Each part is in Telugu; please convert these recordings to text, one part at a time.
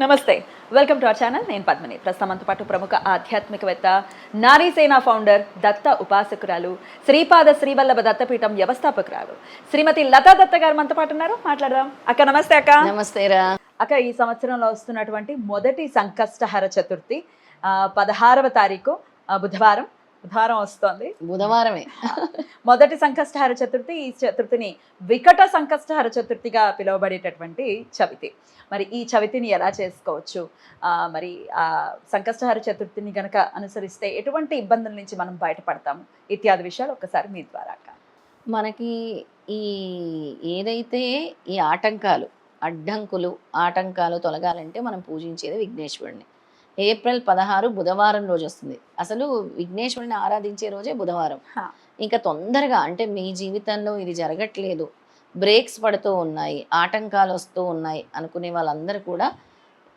నమస్తే. వెల్కమ్ టు అవర్ ఛానల్ నేను పద్మిని. ప్రస్తుతం పాటు ప్రముఖ ఆధ్యాత్మికవేత్త నారీసేన ఫౌండర్ దత్త ఉపాసకురాలు శ్రీపాద శ్రీవల్లభ దత్తపీఠం వ్యవస్థాపకురాలు. శ్రీమతి లతా దత్త గారు మనతో పాటు ఉన్నారు. మాట్లాడదాం. అక్క నమస్తే అక్క. నమస్తే రా. అక్క ఈ సంవత్సరంలో వస్తున్నటువంటి మొదటి సంకష్టహర చతుర్థి పదహారవ తారీఖు బుధవారం. బుధవారం వస్తోంది. బుధవారమే. మొదటి సంకష్టహర చతుర్థి ఈ చతుర్థిని వికట సంకష్టహర చతుర్థిగా పిలువబడేటటువంటి చవితి. మరి ఈ చవితిని ఎలా చేసుకోవచ్చు? మరి ఆ సంకష్టహర చతుర్థిని గనక అనుసరిస్తే ఎటువంటి ఇబ్బందుల నుంచి మనం బయటపడతాము? ఇత్యాది విషయాలు ఒక్కసారి మీ ద్వారా. మనకి ఈ ఏదైతే ఈ ఆటంకాలు అడ్డంకులు ఆటంకాలు తొలగాలంటే మనం పూజించేది విఘ్నేశ్వరుడిని ఏప్రిల్ పదహారు బుధవారం రోజు వస్తుంది అసలు విఘ్నేశ్వరుని ఆరాధించే రోజే బుధవారం. ఇంకా తొందరగా అంటే మీ జీవితంలో ఇది జరగట్లేదు. బ్రేక్స్ పడుతూ ఉన్నాయి ఆటంకాలు వస్తూ ఉన్నాయి అనుకునే వాళ్ళందరూ కూడా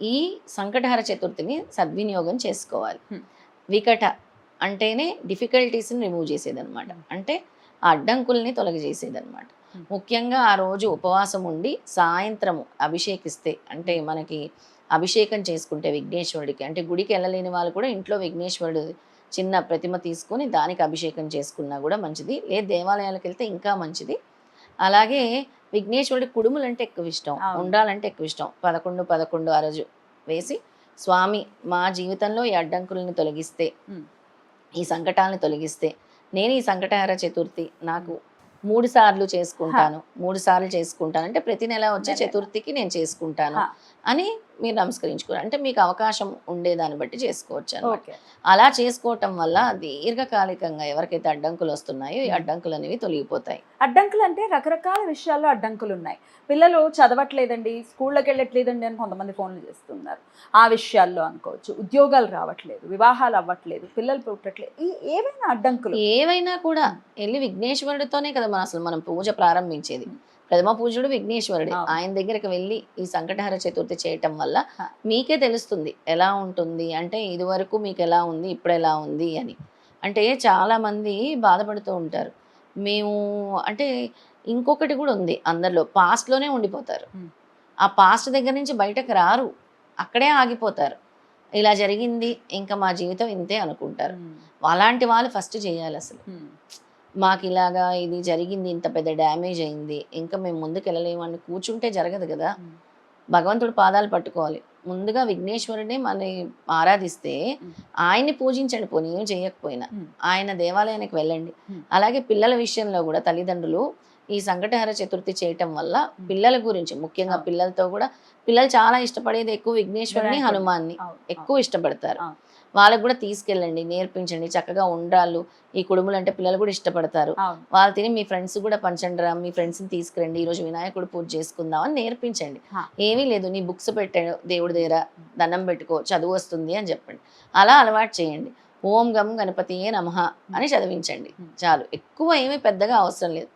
ఈ సంకటహర చతుర్థిని సద్వినియోగం చేసుకోవాలి. వికట అంటేనే డిఫికల్టీస్ని రిమూవ్ చేసేదన్నమాట. అంటే ఆ అడ్డంకుల్ని తొలగజేసేదన్నమాట. Hmm. ముఖ్యంగా ఆ రోజు ఉపవాసం ఉండి సాయంత్రము అభిషేకిస్తే అంటే మనకి అభిషేకం చేసుకుంటే విఘ్నేశ్వరుడికి అంటే గుడికి వెళ్ళలేని వాళ్ళు కూడా ఇంట్లో విఘ్నేశ్వరుడు చిన్న ప్రతిమ తీసుకొని దానికి అభిషేకం చేసుకున్నా కూడా మంచిది లేదు దేవాలయాలకు వెళ్తే ఇంకా మంచిది అలాగే విఘ్నేశ్వరుడి కుడుములు అంటే ఎక్కువ ఇష్టం. ఉండాలంటే ఎక్కువ ఇష్టం పదకొండు పదకొండు ఆ రోజు వేసి స్వామి మా జీవితంలో ఈ అడ్డంకుల్ని తొలగిస్తే. ఈ సంకటాలను తొలగిస్తే నేను ఈ సంకటహర చతుర్థి నాకు మూడు సార్లు చేసుకుంటాను మూడు సార్లు చేసుకుంటాను అంటే ప్రతి నెల వచ్చే. చతుర్థికి నేను చేసుకుంటాను. అని మీరు నమస్కరించుకోవాలి అంటే మీకు అవకాశం ఉండేదాన్ని బట్టి చేసుకోవచ్చు అన్నమాట. ఓకే. అలా చేసుకోవటం వల్ల దీర్ఘకాలికంగా ఎవరికైతే అడ్డంకులు వస్తున్నాయో ఈ. అడ్డంకులు అనేవి తొలగిపోతాయి. అడ్డంకులు అంటే రకరకాల విషయాల్లో అడ్డంకులు ఉన్నాయి. పిల్లలు చదవట్లేదండి స్కూళ్ళకి వెళ్ళట్లేదండి అని కొంతమంది ఫోన్లు చేస్తున్నారు. ఆ విషయాల్లో అనుకోవచ్చు. ఉద్యోగాలు రావట్లేదు వివాహాలు అవ్వట్లేదు పిల్లలు పుట్టట్లేదు. ఈ ఏవైనా అడ్డంకులు? ఏవైనా కూడా వెళ్ళి విఘ్నేశ్వరుడితోనే కదా మనం అసలు మనం పూజ ప్రారంభించేది. ప్రథమ పూజుడు విఘ్నేశ్వరుడే. ఆయన దగ్గరికి వెళ్ళి ఈ సంకటహర చతుర్థి చేయటం వల్ల. మీకే తెలుస్తుంది ఎలా ఉంటుంది అంటే ఇదివరకు మీకు ఎలా ఉంది ఇప్పుడు ఎలా ఉంది అని. అంటే చాలా మంది బాధపడుతూ ఉంటారు. మేము అంటే ఇంకొకటి కూడా ఉంది అందరిలో పాస్ట్లోనే ఉండిపోతారు. ఆ పాస్ట్ దగ్గర నుంచి బయటకు రారు. అక్కడే ఆగిపోతారు. ఇలా జరిగింది ఇంకా మా జీవితం ఇంతే అనుకుంటారు. అలాంటి వాళ్ళు ఫస్ట్ చేయాలి అసలు. మాకు ఇలాగా ఇది జరిగింది ఇంత పెద్ద డ్యామేజ్ అయింది ఇంకా మేము ముందుకు వెళ్ళలేము అని కూర్చుంటే జరగదు కదా. భగవంతుడు పాదాలు పట్టుకోవాలి ముందుగా విఘ్నేశ్వరుడిని మన ఆరాధిస్తే. ఆయన్ని పూజించండి పోనీ ఏం చేయకపోయినా. ఆయన దేవాలయానికి వెళ్ళండి. అలాగే పిల్లల విషయంలో కూడా తల్లిదండ్రులు ఈ సంకటహర చతుర్థి చేయటం వల్ల పిల్లల గురించి ముఖ్యంగా. పిల్లలతో కూడా పిల్లలు చాలా ఇష్టపడేది ఎక్కువ విఘ్నేశ్వరుని. హనుమాన్ని ఎక్కువ ఇష్టపడతారు. వాళ్ళకు కూడా తీసుకెళ్ళండి నేర్పించండి చక్కగా ఉండ్రాళ్ళు ఈ కుడుములు అంటే పిల్లలు కూడా ఇష్టపడతారు. వాళ్ళు తిని మీ ఫ్రెండ్స్ కూడా పంచండి రా మీ ఫ్రెండ్స్ని తీసుకురండి ఈరోజు వినాయకుడు పూజ చేసుకుందాం అని నేర్పించండి. ఏమీ లేదు నీ బుక్స్ పెట్టాడు దేవుడి దగ్గర దండం పెట్టుకో చదువు వస్తుంది అని చెప్పండి. అలా అలవాటు చేయండి. ఓం గం గణపతియే నమః అని చదివించండి. చాలు. ఎక్కువ ఏమీ పెద్దగా అవసరం లేదు.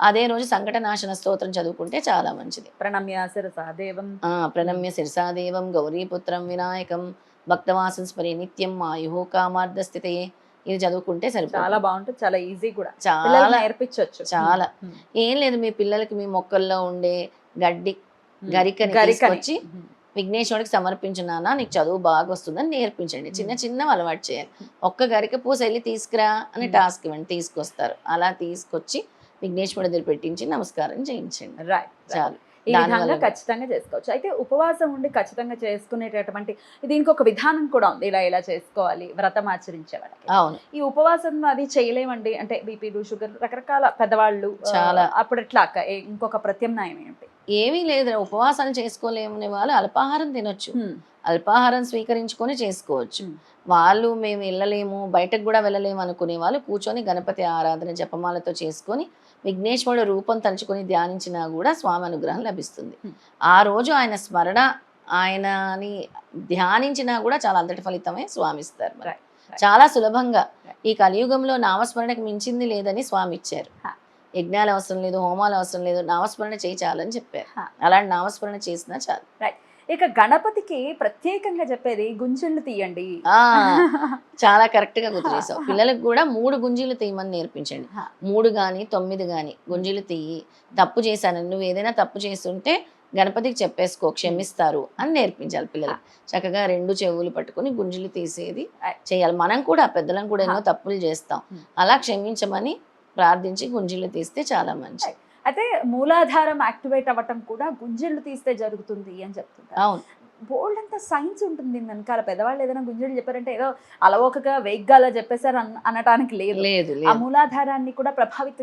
అదే రోజు సంకటనాశన స్తోత్రం చదువుకుంటే చాలా మంచిది. ప్రణమ్య శిరసా దేవం. ఆ ప్రణమ్య శిరసాదేవం గౌరీపుత్రం వినాయకం భక్తవాసం స్మరి నిత్యం ఆయు కామార్థ స్థితయే ఇది చదువుకుంటే చాలా సరిపోతుంది బాగుంటుంది. చాలా ఈజీ కూడా. చాలా. నేర్పించవచ్చు చాలా. ఏం లేదు మీ పిల్లలకి మీ మొక్కల్లో ఉండే గడ్డి గరికని తీసుకొచ్చి విఘ్నేశ్వరుడికి సమర్పించున్నానా? నీకు చదువు బాగా వస్తుందని నేర్పించండి. చిన్న. చిన్న అలవాటు చేయాలి. ఒక్క గరిక పూస వెళ్ళి తీసుకురా అని. టాస్క్ ఇవ్వండి. తీసుకొస్తారు. అలా తీసుకొచ్చి విఘ్నేశ్వరుడి దగ్గర పెట్టించి నమస్కారం చేయించండి. రైట్ చాలు. ఈ విధంగా ఖచ్చితంగా చేసుకోవచ్చు. అయితే ఉపవాసం ఉండి ఖచ్చితంగా చేసుకునేటటువంటి దీనికి ఒక విధానం కూడా ఉంది. ఇలా ఇలా చేసుకోవాలి. వ్రతం ఆచరించే వాళ్ళకి. అవును. ఈ ఉపవాసం అది చేయలేమండి. అంటే బీపీలు షుగర్ రకరకాల పెద్దవాళ్ళు చాలా. అప్పుడు ఎట్లా ఇంకొక ప్రత్యామ్నాయం ఏంటి? ఏమీ లేదు ఉపవాసాలు చేసుకోలేమనే వాళ్ళు అల్పాహారం తినొచ్చు అల్పాహారం స్వీకరించుకొని చేసుకోవచ్చు. వాళ్ళు మేము వెళ్ళలేము బయటకు కూడా వెళ్ళలేము అనుకునే వాళ్ళు కూర్చొని గణపతి ఆరాధన జపమాలతో చేసుకొని విఘ్నేశ్వరుడు రూపం తలుచుకొని ధ్యానించినా కూడా స్వామి అనుగ్రహం లభిస్తుంది. ఆ రోజు ఆయన స్మరణ ఆయనని ధ్యానించినా కూడా చాలా అంతటి ఫలితమే స్వామి ఇస్తారు. చాలా సులభంగా. ఈ కలియుగంలో నామస్మరణకు మించింది లేదని స్వామి ఇచ్చారు. యజ్ఞాలు అవసరం లేదు హోమాలు అవసరం లేదు నామస్మరణ చేయి చాలని చెప్పారు. అలాంటి నామస్మరణ చేసినా చాలు. ఇక గణపతికి ప్రత్యేకంగా చెప్పేది గుంజళ్ళు తీయండి. చాలా కరెక్ట్గా గుర్తు చేసావు పిల్లలకు కూడా మూడు గుంజీలు తీయమని నేర్పించండి. మూడు గాని తొమ్మిది గాని గుంజీలు తీయి తప్పు చేశాను నువ్వు ఏదైనా తప్పు చేస్తుంటే గణపతికి చెప్పేసుకో క్షమిస్తారు అని నేర్పించాలి పిల్లలు. చక్కగా రెండు చెవులు పట్టుకొని గుంజులు తీసేది చేయాలి. మనం కూడా పెద్దలం కూడా ఎన్నో తప్పులు చేస్తాం. అలా క్షమించమని ప్రార్థించి గుంజులు తీస్తే చాలా మంచిది. అయితే మూలాధారం యాక్టివేట్ అవ్వటం కూడా గుంజళ్ళు తీస్తే జరుగుతుంది అని చెప్తుంటారు. అవును. బోల్డ్ అంత సైన్స్ ఉంటుంది దీని వెనకాల. పెద్దవాళ్ళు ఏదైనా గుంజలు చెప్పారంటే ఏదో అలవోకగా వేగ్గా అలా చెప్పేశారు అనటానికి లేదు. లేదు ఆ మూలాధారాన్ని కూడా ప్రభావితం